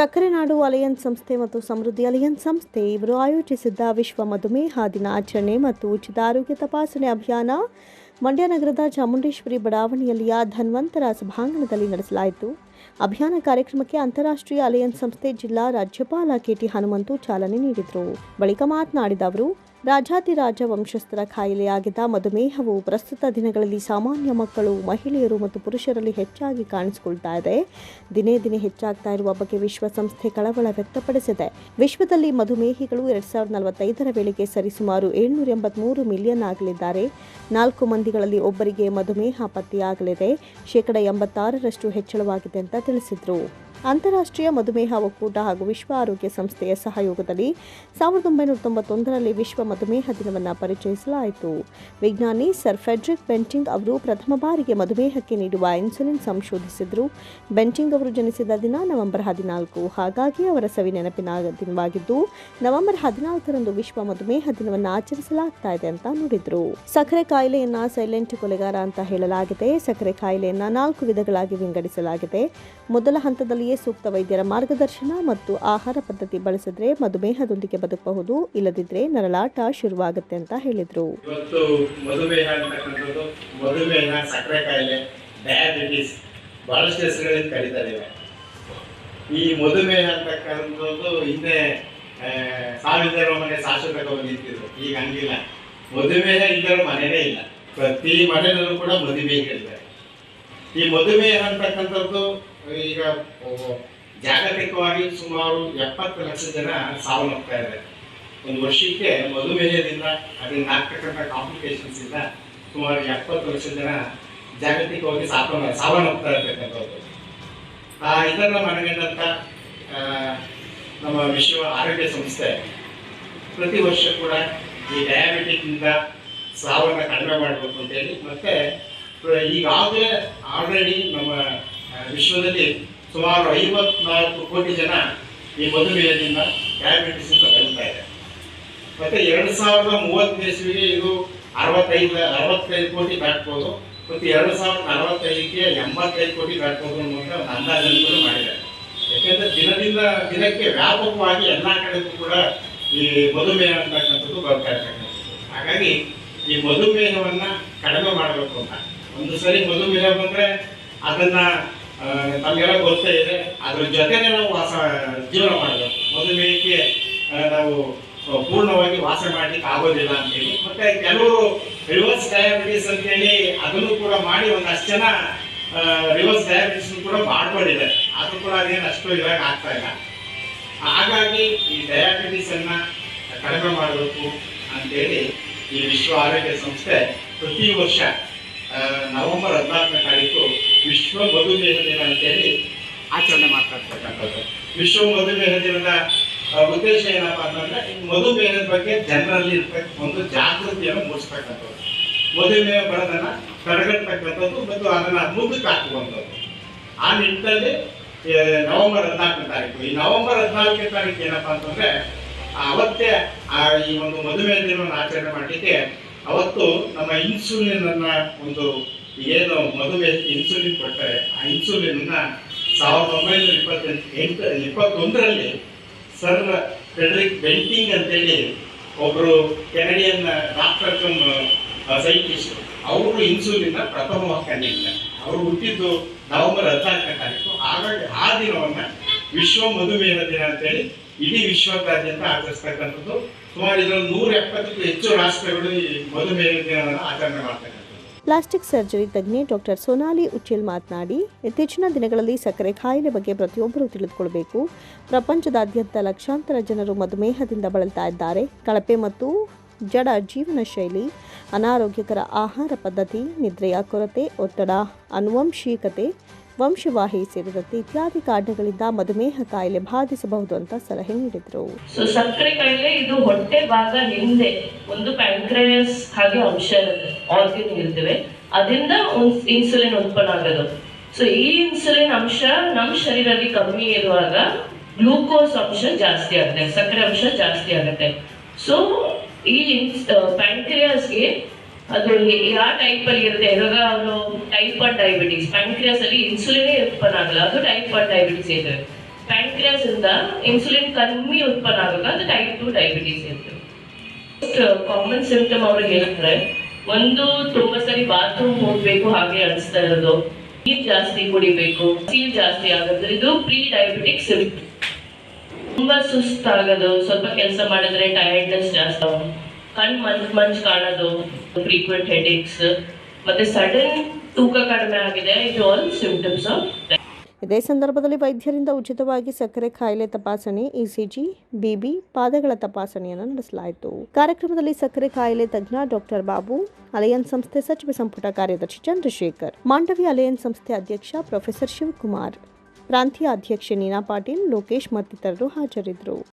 ಸಕ್ಕರೆ ನಾಡು ಅಲಯನ್ಸ್ ಸಂಸ್ಥೆ ಮತ್ತು ಸಮೃದ್ಧಿ ಅಲಯನ್ ಸಂಸ್ಥೆ ಇವರು ಆಯೋಜಿಸಿದ್ದ ವಿಶ್ವ ಮಧುಮೇಹ ದಿನ ಆಚರಣೆ ಮತ್ತು ಉಚಿತ ಆರೋಗ್ಯ ತಪಾಸಣೆ ಅಭಿಯಾನ ಮಂಡ್ಯ ನಗರದ ಚಾಮುಂಡೇಶ್ವರಿ ಬಡಾವಣೆಯಲ್ಲಿಯ ಧನ್ವಂತರ ಸಭಾಂಗಣದಲ್ಲಿ ನಡೆಸಲಾಯಿತು. ಅಭಿಯಾನ ಕಾರ್ಯಕ್ರಮಕ್ಕೆ ಅಂತಾರಾಷ್ಟ್ರೀಯ ಅಲಯನ್ಸ್ ಸಂಸ್ಥೆ ಜಿಲ್ಲಾ ರಾಜ್ಯಪಾಲ ಕೆಟಿ ಹನುಮಂತು ಚಾಲನೆ ನೀಡಿದರು. ಬಳಿಕ ಮಾತನಾಡಿದ ಅವರು ರಾಜಾತಿರಾಜ ವಂಶಸ್ಥರ ಖಾಯಿಲೆಯಾಗಿದ್ದ ಮಧುಮೇಹವು ಪ್ರಸ್ತುತ ದಿನಗಳಲ್ಲಿ ಸಾಮಾನ್ಯ ಮಕ್ಕಳು, ಮಹಿಳೆಯರು ಮತ್ತು ಪುರುಷರಲ್ಲಿ ಹೆಚ್ಚಾಗಿ ಕಾಣಿಸಿಕೊಳ್ತಾ ಇದೆ. ದಿನೇ ದಿನೇ ಹೆಚ್ಚಾಗ್ತಾ ಇರುವ ಬಗ್ಗೆ ವಿಶ್ವಸಂಸ್ಥೆ ಕಳವಳ ವ್ಯಕ್ತಪಡಿಸಿದೆ. ವಿಶ್ವದಲ್ಲಿ ಮಧುಮೇಹಿಗಳು ಎರಡ್ ಸಾವಿರದ ನಲವತ್ತೈದರ ವೇಳೆಗೆ ಸರಿಸುಮಾರು ಏಳ್ನೂರ ಎಂಬತ್ಮೂರು ಮಿಲಿಯನ್ ಆಗಲಿದ್ದಾರೆ. ನಾಲ್ಕು ಮಂದಿಗಳಲ್ಲಿ ಒಬ್ಬರಿಗೆ ಮಧುಮೇಹ ಪತ್ತೆಯಾಗಲಿದೆ. ಶೇಕಡ ಎಂಬತ್ತಾರರಷ್ಟು ಹೆಚ್ಚಳವಾಗಿದೆ ಅಂತ ತಿಳಿಸಿದರು. ಅಂತಾರಾಷ್ಟ್ರೀಯ ಮಧುಮೇಹ ಒಕ್ಕೂಟ ಹಾಗೂ ವಿಶ್ವ ಆರೋಗ್ಯ ಸಂಸ್ಥೆಯ ಸಹಯೋಗದಲ್ಲಿ ಸಾವಿರದ ಒಂಬೈನೂರ ತೊಂಬತ್ತೊಂದರಲ್ಲಿ ವಿಶ್ವ ಮಧುಮೇಹ ದಿನವನ್ನು ಪರಿಚಯಿಸಲಾಯಿತು. ವಿಜ್ಞಾನಿ ಸರ್ ಫೆಡ್ರಿಕ್ ಬೆಂಟಿಂಗ್ ಅವರು ಪ್ರಥಮ ಬಾರಿಗೆ ಮಧುಮೇಹಕ್ಕೆ ನೀಡುವ ಇನ್ಸುಲಿನ್ ಸಂಶೋಧಿಸಿದರು. ಬೆಂಟಿಂಗ್ ಅವರು ಜನಿಸಿದ ದಿನ ನವೆಂಬರ್ ಹದಿನಾಲ್ಕು. ಹಾಗಾಗಿ ಅವರ ಸವಿ ನೆನಪಿನ ದಿನವಾಗಿದ್ದು, ನವೆಂಬರ್ ಹದಿನಾಲ್ಕರಂದು ವಿಶ್ವ ಮಧುಮೇಹ ದಿನವನ್ನು ಆಚರಿಸಲಾಗ್ತಾ ಇದೆ ಅಂತ ನುಡಿದರು. ಸಕ್ಕರೆ ಕಾಯಿಲೆಯನ್ನ ಸೈಲೆಂಟ್ ಕೊಲೆಗಾರ ಅಂತ ಹೇಳಲಾಗಿದೆ. ಸಕ್ಕರೆ ಕಾಯಿಲೆಯನ್ನ ನಾಲ್ಕು ವಿಧಗಳಾಗಿ ವಿಂಗಡಿಸಲಾಗಿದೆ. ಮೊದಲ ಹಂತದಲ್ಲಿಯೇ ಸೂಕ್ತ ವೈದ್ಯರ ಮಾರ್ಗದರ್ಶನ ಮತ್ತು ಆಹಾರ ಪದ್ಧತಿ ಬಳಸಿದ್ರೆ ಮಧುಮೇಹದೊಂದಿಗೆ ಬದುಕಬಹುದು, ಇಲ್ಲದಿದ್ರೆ ನರಳಾಟ ಶುರುವಾಗುತ್ತೆ ಅಂತ ಹೇಳಿದರು. ಇವತ್ತು ಮಧುಮೇಹ ಮಧುಮೇಹ ಡಯಾಬಿಟಿಸ್ ಬಹಳಷ್ಟು ಹೆಸರುಗಳಿಂದ ಕರೀತಾರೆ ಈ ಮಧುಮೇಹ ಅಂತಕ್ಕಂಥದ್ದು ಹಿಂದೆ ಸಾವಿರದ ಮನೆ ಶಾಶ್ವತವಾಗಿ ನಿಂತಿದ್ರು ಈಗ ಹಂಗಿಲ್ಲ. ಮಧುಮೇಹ ಇದ್ದರೂ ಮನೆಯೇ ಇಲ್ಲ. ಪ್ರತಿ ಮನೆಯಲ್ಲೂ ಕೂಡ ಮಧುಮೇಹಿಗಳಿದ್ದಾರೆ ಈ ಮಧುಮೇಹ ಅಂತಕ್ಕಂಥದ್ದು ಈಗ ಜಾಗತಿಕವಾಗಿ ಸುಮಾರು ಎಪ್ಪತ್ತು ಲಕ್ಷ ಜನ ಸಾವನ್ನಪ್ತಾ ಇದೆ ಒಂದು ವರ್ಷಕ್ಕೆ ಮಧುಮೇಹದಿಂದ ಅದರಿಂದ ಆಗ್ತಕ್ಕಂಥ ಕಾಂಪ್ಲಿಕೇಶನ್ಸ್ ಇಂದ ಸುಮಾರು ಎಪ್ಪತ್ತು ಲಕ್ಷ ಜನ ಜಾಗತಿಕವಾಗಿ ಸಾವನ್ನ ಸಾವನ್ನಪ್ತಾ ಇರ್ತಕ್ಕಂಥದ್ದು. ಇದನ್ನ ಮನಗಂಡಂತ ಆ, ನಮ್ಮ ವಿಶ್ವ ಆರೋಗ್ಯ ಸಂಸ್ಥೆ ಪ್ರತಿ ವರ್ಷ ಕೂಡ ಈ ಡಯಾಬಿಟಿಕ್ ಇಂದ ಸಾವನ್ನ ಕಡಿಮೆ ಮಾಡಬೇಕು ಅಂತೇಳಿ ಮತ್ತೆ ಈಗಾಗಲೇ ಆಲ್ರೆಡಿ ನಮ್ಮ ವಿಶ್ವದಲ್ಲಿ ಸುಮಾರು ಐವತ್ನಾಲ್ಕು ಕೋಟಿ ಜನ ಈ ಮಧುಮೇಹದಿಂದ ಡಯಾಬಿಟಿಸ್ ಅಂತ ಬಳಲ್ತಾ ಇದೆ ಮತ್ತೆ ಎರಡು ಸಾವಿರದ ಮೂವತ್ತನೇ ಇಸ್ವಿಗೆ ಇದು ಅರವತ್ತೈದು ಅರವತ್ತೈದು ಕೋಟಿ ದಾಟ್ಬೋದು ಮತ್ತು ಎರಡು ಸಾವಿರದ ಅರವತ್ತೈದಕ್ಕೆ ಎಂಬತ್ತೈದು ಕೋಟಿ ದಾಟ್ಬೋದು ಅನ್ನುವಂಥ ಒಂದು ಅಂದಾಜನ್ನು ಮಾಡಿದ್ದಾರೆ. ಯಾಕೆಂದರೆ ದಿನದಿಂದ ದಿನಕ್ಕೆ ವ್ಯಾಪಕವಾಗಿ ಎಲ್ಲ ಕಡೆಗೂ ಕೂಡ ಈ ಮಧುಮೇಹ ಅಂತಕ್ಕಂಥದ್ದು ಬರ್ತಾ ಇರ್ತಕ್ಕಂಥದ್ದು ಹಾಗಾಗಿ ಈ ಮಧುಮೇಹವನ್ನು ಕಡಿಮೆ ಮಾಡಬೇಕು ಅಂತ. ಒಂದು ಸರಿ ಮಧುಮೇಹ ಬಂದ್ರೆ ಅದನ್ನ ಆ, ನಮಗೆಲ್ಲ ಗೊತ್ತೇ ಇದೆ. ಅದ್ರ ಜೊತೆನೇ ನಾವು ವಾಸ ಜೀವನ ಮಾಡಬೇಕು. ಮಧುಮೇಹಕ್ಕೆ ಆ, ನಾವು ಪೂರ್ಣವಾಗಿ ವಾಸ ಮಾಡ್ಲಿಕ್ಕೆ ಆಗೋದಿಲ್ಲ ಅಂತೇಳಿ. ಮತ್ತೆ ಕೆಲವರು ರಿವರ್ಸ್ ಡಯಾಬಿಟಿಸ್ ಅಂತೇಳಿ ಅದನ್ನು ಕೂಡ ಮಾಡಿ ಒಂದಷ್ಟು ಜನ ರಿವರ್ಸ್ ಡಯಾಬಿಟಿಸ್ ಕೂಡ ಮಾಡ್ಕೊಂಡಿದ್ದಾರೆ. ಅದು ಕೂಡ ಅದೇನು ಅಷ್ಟು ಇವಾಗ ಆಗ್ತಾ ಇಲ್ಲ. ಹಾಗಾಗಿ ಈ ಡಯಾಬಿಟಿಸ್ ಅನ್ನ ಕಡಿಮೆ ಮಾಡಬೇಕು ಅಂತೇಳಿ ಈ ವಿಶ್ವ ಆರೋಗ್ಯ ಸಂಸ್ಥೆ ಪ್ರತಿ ವರ್ಷ ನವೆಂಬರ್ ಹದಿನಾಲ್ಕನೇ ತಾರೀಕು ವಿಶ್ವ ಮಧುಮೇಹ ದಿನ ಅಂತ ಹೇಳಿ ಆಚರಣೆ ಮಾಡ್ತಾ ವಿಶ್ವ ಮಧುಮೇಹ ದಿನದ ಉದ್ದೇಶ ಏನಪ್ಪಾ ಅಂತಂದ್ರೆ ಮಧುಮೇಹದ ಬಗ್ಗೆ ಜನರಲ್ಲಿ ಇರ್ತಕ್ಕ ಒಂದು ಜಾಗೃತಿಯನ್ನು ಮೂಡಿಸ್ತಕ್ಕಂಥದ್ದು. ಮಧುಮೇಹ ಬರೋದನ್ನ ತಡೆಗಟ್ಟತಕ್ಕಂಥದ್ದು ಮತ್ತು ಅದನ್ನ ಮುಂದಕ್ಕೆ ಹಾಕುವಂಥದ್ದು ಆ ನಿಟ್ಟಿನಲ್ಲಿ ನವೆಂಬರ್ ಹದಿನಾಲ್ಕನೇ ತಾರೀಕು. ಈ ನವೆಂಬರ್ ಹದಿನಾಲ್ಕನೇ ತಾರೀಕು ಏನಪ್ಪಾ ಅಂತಂದ್ರೆ, ಅವತ್ತೇ, ಆ, ಈ ಒಂದು ಮಧುಮೇಹ ದಿನವನ್ನು ಆಚರಣೆ ಮಾಡಲಿಕ್ಕೆ ಅವತ್ತು ನಮ್ಮ ಇನ್ಸುಲಿನ್ ಅನ್ನ ಒಂದು ಏನು ಮಧುಮೇಹ ಇನ್ಸುಲಿನ್ ಕೊಟ್ಟರೆ ಆ ಇನ್ಸುಲಿನ್ ಸಾವಿರದ ಒಂಬೈನೂರ ಇಪ್ಪತ್ತೆಂಟು, ಎಂಟು, ಇಪ್ಪತ್ತೊಂದರಲ್ಲಿ ಸರ್ ಫೆಡ್ರಿಕ್ ಬೆಂಟಿಂಗ್ ಅಂತೇಳಿ ಒಬ್ಬರು ಕೆನಡಿಯನ್ ಡಾಕ್ಟರ್ ಸೈಂಟಿಸ್ಟ್ ಅವರು ಇನ್ಸುಲಿನ್ ಪ್ರಥಮವಾಗಿ ಕಂಡಿದ್ದಾರೆ ಅವರು ಹುಟ್ಟಿದ್ದು ನವೆಂಬರ್ ಹದಿನಾಲ್ಕನೇ ತಾರೀಕು. ಹಾಗಾಗಿ ಆ ದಿನವನ್ನು ವಿಶ್ವ ಮಧುಮೇಹ ದಿನ ಅಂತೇಳಿ ಇಡೀ ವಿಶ್ವದಾದ್ಯಂತ ಆಚರಿಸ್ತಕ್ಕಂಥದ್ದು. ಸುಮಾರು ಇದರಲ್ಲಿ ನೂರ ಎಪ್ಪತ್ತಕ್ಕೂ ಹೆಚ್ಚು ರಾಷ್ಟ್ರಗಳು ಈ ಮಧುಮೇಹ ದಿನವನ್ನು ಆಚರಣೆ ಮಾಡ್ತಕ್ಕಂಥದ್ದು. ಪ್ಲಾಸ್ಟಿಕ್ ಸರ್ಜರಿ ತಜ್ಞೆ ಡಾಕ್ಟರ್ ಸೋನಾಲಿ ಉಚ್ಚಿಲ್ ಮಾತನಾಡಿ, ಇತ್ತೀಚಿನ ದಿನಗಳಲ್ಲಿ ಸಕ್ಕರೆ ಕಾಯಿಲೆ ಬಗ್ಗೆ ಪ್ರತಿಯೊಬ್ಬರೂ ತಿಳಿದುಕೊಳ್ಳಬೇಕು ಪ್ರಪಂಚದಾದ್ಯಂತ ಲಕ್ಷಾಂತರ ಜನರು ಮಧುಮೇಹದಿಂದ ಬಳಲ್ತಾ ಇದ್ದಾರೆ. ಕಳಪೆ ಮತ್ತು ಜಡ ಜೀವನ ಶೈಲಿ, ಅನಾರೋಗ್ಯಕರ ಆಹಾರ ಪದ್ಧತಿ, ನಿದ್ರೆಯ ಕೊರತೆ, ಒತ್ತಡ, ಅನುವಂಶಿಕತೆ ವಂಶವಾಹಿ ಸೇರಿದಂತೆ ಇತ್ಯಾದಿ ಕಾರಣಗಳಿಂದ ಮಧುಮೇಹ ಕಾಯಿಲೆ ಬಾಧಿಸಬಹುದು ಅಂತ ಸಲಹೆ ನೀಡಿದರು. ಸೊ ಸಕ್ಕರೆ ಕಾಯಿಲೆ ಇದು ಹೊಟ್ಟೆ ಭಾಗ ಹಿಂದೆ ಒಂದು ಪ್ಯಾಂಕ್ರಿಯಸ್ ಹಾಗೆ ಅಂಶ ಆರ್ಗನ್ ಇರ್ತವೆ. ಅದರಿಂದ ಇನ್ಸುಲಿನ್ ಉತ್ಪನ್ನ ಆಗೋದು. ಸೊ ಈ ಇನ್ಸುಲಿನ್ ಅಂಶ ನಮ್ಮ ಶರೀರದಲ್ಲಿ ಕಮ್ಮಿ ಇರುವಾಗ ಗ್ಲೂಕೋಸ್ ಅಂಶ ಜಾಸ್ತಿ ಆಗುತ್ತೆ, ಸಕ್ಕರೆ ಅಂಶ ಜಾಸ್ತಿ ಆಗುತ್ತೆ. ಸೊ ಈ ಪ್ಯಾಂಕ್ರಿಯಾಸ್ಗೆ ಅದು ಯಾವ ಟೈಪ್ ಅಲ್ಲಿ ಇರುತ್ತೆ? ಇವಾಗ ಅವರು ಟೈಪ್ ಒನ್ ಡಯಾಬಿಟಿಸ್ ಪ್ಯಾಂಕ್ರಿಯಾಸ್ ಅಲ್ಲಿ ಇನ್ಸುಲಿನ್ ಉತ್ಪನ್ನ ಆಗಲ್ಲ. ಅದು ಟೈಪ್ ಒನ್ ಡಯಾಬಿಟಿಸ್ ಇದೆ ಪ್ಯಾಂಕ್ರಿಯಾಸ್ ಇಂದ ಇನ್ಸುಲಿನ್ ಕಮ್ಮಿ ಉತ್ಪನ್ನ ಆಗಲ್ಲ ಅದು ಟೈಪ್ ಟು ಡಯಾಬಿಟಿಸ್ ಇರ್ತದೆ ಕಾಮನ್ ಸಿಂಪ್ಟಮ್ ಅವ್ರಿಗೆ ಹೇಳಿದ್ರೆ ಒಂದು ತುಂಬಾ ಸರಿ ಬಾತ್ರೂಮ್ ಹೋಗ್ಬೇಕು, ಹಾಗೆ ಅನಿಸ್ತಾ ಇರೋದು. ನೀರ್ ಜಾಸ್ತಿ ಕುಡಿಬೇಕು ಸೀಲ್ ಜಾಸ್ತಿ ಆಗೋದು. ಇದು ಪ್ರೀ ಡಯಾಬಿಟಿಕ್ ಸಿಂಪ್ಟಮ್ ತುಂಬಾ ಸುಸ್ತಾಗೋದು, ಸ್ವಲ್ಪ ಕೆಲಸ ಮಾಡಿದ್ರೆ ಟಯರ್ಡ್ನೆಸ್ ಜಾಸ್ತಿ ಕಣ್ ಮಂಜ್ ಮಂಜ್ ಕಾಣೋದು. ಫ್ರೀಕ್ವೆಂಟ್ ಹೆಡ್ಏಕ್ಸ್ ಮತ್ತೆ ಸಡನ್ ತೂಕ ಕಡಿಮೆ ಆಗಿದೆ. ಇದು ಆಲ್ ಸಿಂಪ್ಟಮ್ಸ್ ಆಫ್ ಇದೇ ಸಂದರ್ಭದಲ್ಲಿ ವೈದ್ಯರಿಂದ ಉಚಿತವಾಗಿ ಸಕ್ಕರೆ ಕಾಯಿಲೆ ತಪಾಸಣೆ ಇಸಿಜಿ ಬಿಬಿ ಪಾದಗಳ ತಪಾಸಣೆಯನ್ನು ನಡೆಸಲಾಯಿತು. ಕಾರ್ಯಕ್ರಮದಲ್ಲಿ ಸಕ್ಕರೆ ಕಾಯಿಲೆ ತಜ್ಞ ಡಾಕ್ಟರ್ ಬಾಬು ಅಲಯನ್ಸ್ ಸಂಸ್ಥೆ ಸಚಿವ ಸಂಪುಟ ಕಾರ್ಯದರ್ಶಿ ಚಂದ್ರಶೇಖರ್, ಮಾಂಡವಿ ಅಲಯನ್ಸ್ ಸಂಸ್ಥೆ ಅಧ್ಯಕ್ಷ ಪ್ರೊಫೆಸರ್ ಶಿವಕುಮಾರ್, ಪ್ರಾಂತೀಯ ಅಧ್ಯಕ್ಷೆ ನೀನಾ ಪಾಟೀಲ್, ಲೋಕೇಶ್ ಮತ್ತಿತರರು ಹಾಜರಿದ್ದರು.